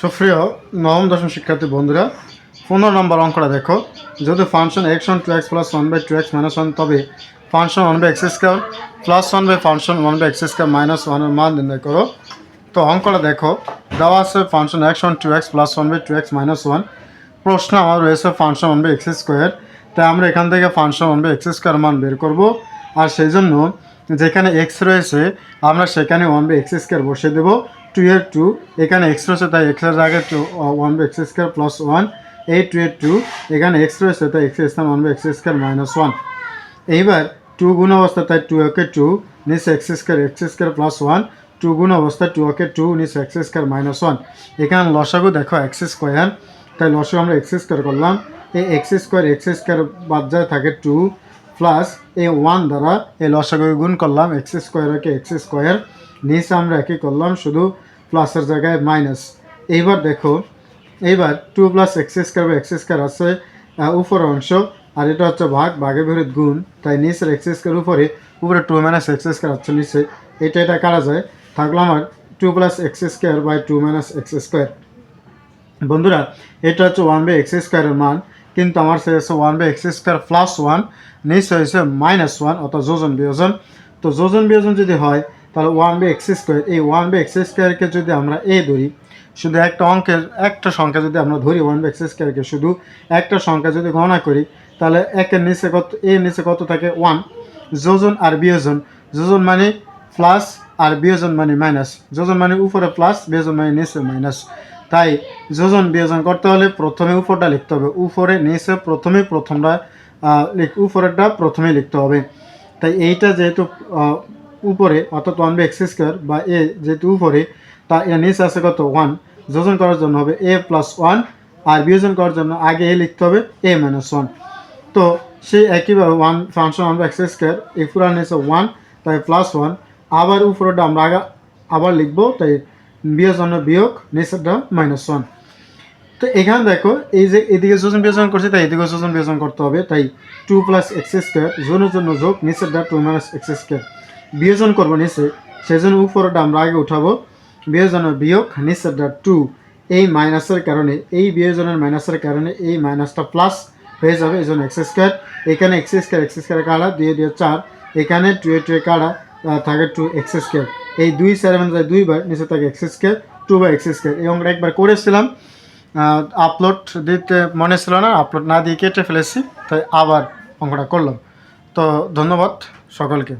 সুপ্রিয় নবম, দশম শিক্ষার্থী বন্ধুরা, পনেরো নম্বর অঙ্কটা দেখো। যদি function x one two x plus one by two x minus one তবে function one by x square plus one by function one by x square minus ওয়ানের মান নির্ণয় করো। তো অঙ্কটা দেখো, দেওয়া আছে function x one two x plus one by two x minus one প্রশ্ন আমার রয়েছে function one by x square তাই আমরা এখান থেকে function one by x square মান বের করব। আর সেই জন্য যেখানে এক্স রয়েছে, আমরা সেখানে ওয়ান বাই এক্স স্কোয়ার বসিয়ে দেবো। টু এর টু এখানে এক্স রয়েছে, তাই এক্সের আগে two one by x square plus one এই টু এর টু এখানে এক্স রয়েছে, তাই এক্স স্থান one by x square minus one এইবার টু গুণ অবস্থা, তাই টু ওকে টু নিস x square x square plus one two গুণ অবস্থায় টু ওকে টু নিস এক্স স্কোয়ার মাইনাস ওয়ান এখানে লসাগু দেখো এক্স স্কোয়ার তাই লসাগু আমরা এক্স স্কোয়ার করলাম। এই এক্স স্কোয়ার এক্স স্কোয়ার বাদ যায় থাকে টু প্লাস এই ওয়ান দ্বারা এই লসাগু গুণ করলাম এক্স স্কোয়ারকে এক্স স্কোয়ার নিচে আমরা একই করলাম শুধু প্লাসের জায়গায় মাইনাস। এইবার দেখো এইবার টু প্লাস এক্স স্কোয়ার বা এক্স স্কোয়ার আছে আহ, উপরের অংশ আর এটা হচ্ছে ভাগ ভাগের বিপরীত গুণ। তাই নিচের এক্স স্কোয়ার উপরে উপরে টু মাইনাস এক্স স্কোয়ার হচ্ছে নিচে। এটা এটা কারা যায়? থাকল আমার two plus x square by two minus x square. বন্ধুরা এটা হচ্ছে ওয়ান বাই এক্স স্কোয়ারের মান। কিন্তু আমার সে হচ্ছে one by x square plus one নিচে হয়েছে মাইনাস ওয়ান অর্থাৎ যোজন বিয়োজন। তো যোজন বিয়োজন যদি হয়, তাহলে ওয়ান বাই এক্স স্কোয়ার এই ওয়ান বাই এক্স স্কোয়ারকে যদি আমরা এ ধরি, শুধু একটা অঙ্কের একটা সংখ্যা যদি আমরা ধরি ওয়ান বাই এক্স স্কোয়ারকে শুধু, একটা সংখ্যা যদি গণনা করি, তাহলে একের নিচে কত এর নিচে কত থাকে? ওয়ান যোজন আর বিয়োজন। যোজন মানে প্লাস আর বিয়োজন মানে মাইনাস যোজন মানে উপরে প্লাস বিয়োজন মানে নিচে মাইনাস তাই যোজন বিয়োজন করতে হলে প্রথমে উপরটা লিখতে হবে। উপরে, নিচে প্রথমে, প্রথমটা উপরেরটা প্রথমে লিখতে হবে। তাই এইটা যেহেতু উপরে, অর্থাৎ ওয়ান বাই এক্স স্কোয়ার বা এ যেহেতু উপরে, তা এর নিচে আছে কত? ওয়ান যোজন করার জন্য হবে এ প্লাস ওয়ান আর বিয়োজন করার জন্য আগে এ লিখতে হবে এ মাইনাস ওয়ান তো সেই একইভাবে one function one by x square এই পুরা নিচে ওয়ান তাই প্লাস ওয়ান আবার উপরেটা আমরা আগা আবার লিখব তাই বিয়োজন বিয়োগ নিচেরটা মাইনাস ওয়ান তো এখানে দেখো এই যে এদিকে যোজন বিয়োজন করছে তাই এদিকে যোজন বিয়োজন করতে হবে তাই টু প্লাস এক্স স্কোয়ার জোনের জন্য যোগ নিচেরটা টু মাইনাস এক্স স্কোয়ার বিয়োজন করব নিচে সেই জন্য উপরেটা আমরা আগে উঠাবো বিয়োজনের বিয়োগ নিচেরটা টু এই মাইনাসের কারণে এই বিয়োজনের মাইনাসের কারণে এই মাইনাসটা প্লাস হয়ে যাবে এই জন্য এক্স স্কোয়ার এখানে এক্স স্কোয়ার এক্স স্কোয়ার কাটা দিয়ে দিয়ে চার। এখানে টু এ টু এ কাটা আহ, থাকে টু এক্স স্কোয়ার এই দুই সেভেন যায় দুইবার নিচে থাকে x square two by x square এবং আমরা একবার করেছিলাম আপলোড দিতে মনে ছিল না আপলোড না দিয়ে কেটে ফেলেছি, তাই আবার অঙ্কটা করলাম। তো ধন্যবাদ সকলকে।